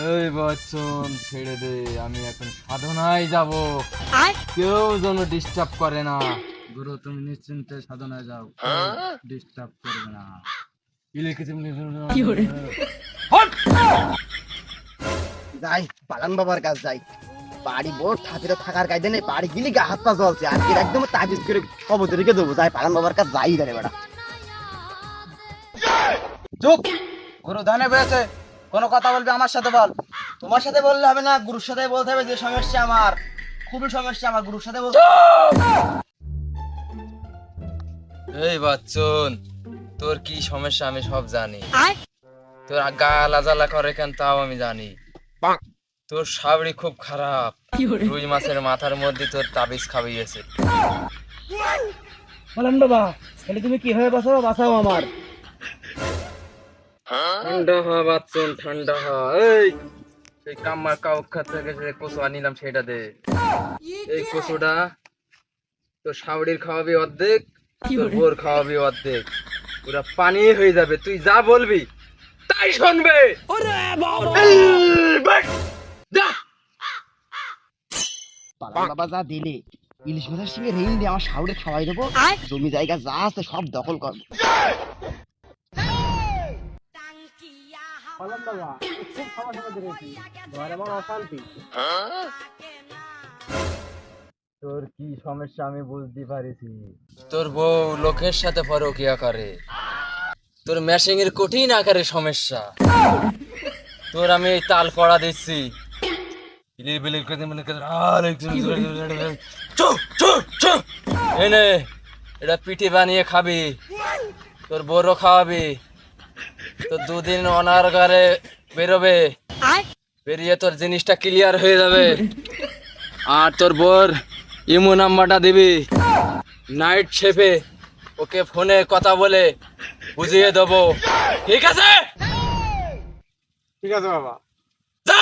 এই বচ্চন ছেড়ে দে আমি এখন সাধনায় যাব। কেউ যেন ডিস্টার্ব করে না। গুরু তুমি নিশ্চিন্তে সাধনায় যাও। ডিস্টার্ব করবে না। যাই পালান বাবার কাছে যাই। বাড়ি বোর ঠাকুরে থাকার কায়দে নেই বাড়ি গিলি গা হাত পা জ্বলছে। আজকে একদম তাবিজ করে খবর রেখে দেবো। যাই পালান বাবার কাছে যাই ধরে বেড়া। চুপ গুরু ধানে বেড়েছে কোনো কথা বলবে আমার সাথে বল। তোমার সাথে বললে হবে না গুরুর সাথে বলতে হবে যে সমস্যা আমার। খুবই সমস্যা আমার গুরুর সাথে বলতে এই বাচ্চন তোর কি সমস্যা আমি সব জানি। তোর গা লাজালা করে কেন তাও আমি জানি। তোর সাবড়ি খুব খারাপ। রুই মাছের মাথার মধ্যে তোর তাবিজ খাবিয়েছে। বলেন বাবা তাহলে তুমি কি হয়ে বাঁচাও বাঁচাও আমার। ঠান্ডা হ বাচ্চন ঠান্ডা হ এই সেই কাম্মার থেকে যে সেটা দে। এই কচুটা তোর সাবড়ির খাওয়াবি অর্ধেক তোর বোর খাওয়াবি অর্ধেক। পুরা পানি হয়ে যাবে তুই যা বলবি তাই শুনবে। বাবা! যা! দিলে ইলিশ মাছের সঙ্গে রেল দিয়ে আমার শাউরে খাওয়াই দেবো। জমি জায়গা যা আছে সব দখল করব তোর কি সমস্যা আমি বুঝতে পারিছি। তোর বউ লোকের সাথে পরকিয়া করে। তোর ম্যাশিং এর কঠিন আকারে সমস্যা। তোর আমি এই তাল পড়া দিচ্ছি। বিলির বিলির করে মনে করে আর একটু চুপ চুপ চুপ। এনে এটা পিঠে বানিয়ে খাবি। তোর বড় খাওয়াবি। তোর দুদিন অনার্গারে বেরোবে। বেরিয়ে তোর জিনিসটা ক্লিয়ার হয়ে যাবে। আর তোর বোর ইমো নাম্বারটা দিবি। নাইট শেফে ওকে ফোনে কথা বলে বুঝিয়ে দেবো। ঠিক আছে? ঠিক আছে বাবা। যা!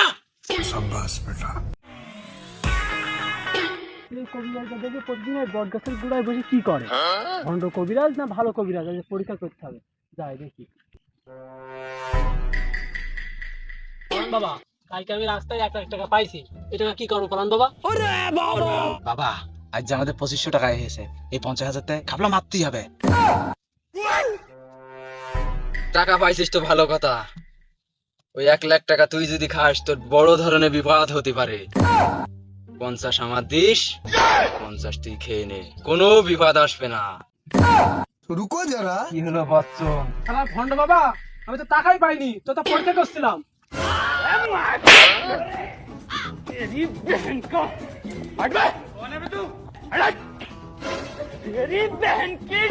এই কবিরাজটা দেখে প্রতিদিন ওই বট গাছের গোড়ায় বসে কি করে? ভণ্ড কবিরাজ না ভালো কবিরাজ? পরীক্ষা করতে হবে। যাই দেখি। বাবা কালকে আমি রাস্তায় এক লাখ টাকা পাইছি। এই টাকা কি করব পরান বাবা? বাবা! আজ যে আমাদের পঁচিশশো টাকা এসেছে। এই পঞ্চাশ হাজার টাকা খাবলা মারতেই হবে। টাকা পাইছিস তো ভালো কথা। ওই এক লাখ টাকা তুই যদি খাস তোর বড় ধরনের বিপদ হতে পারে। পঞ্চাশ আমার দিস পঞ্চাশ তুই খেয়ে নে। কোনো বিপদ আসবে না। रुको जरा কি হলো বাচ্চন আমার ভণ্ড বাবা আমি তো টাকাই পাইনি তো তো পরীক্ষা করছিলাম तेरी बहन को हट बे कौन है बे तू हट तेरी बहन की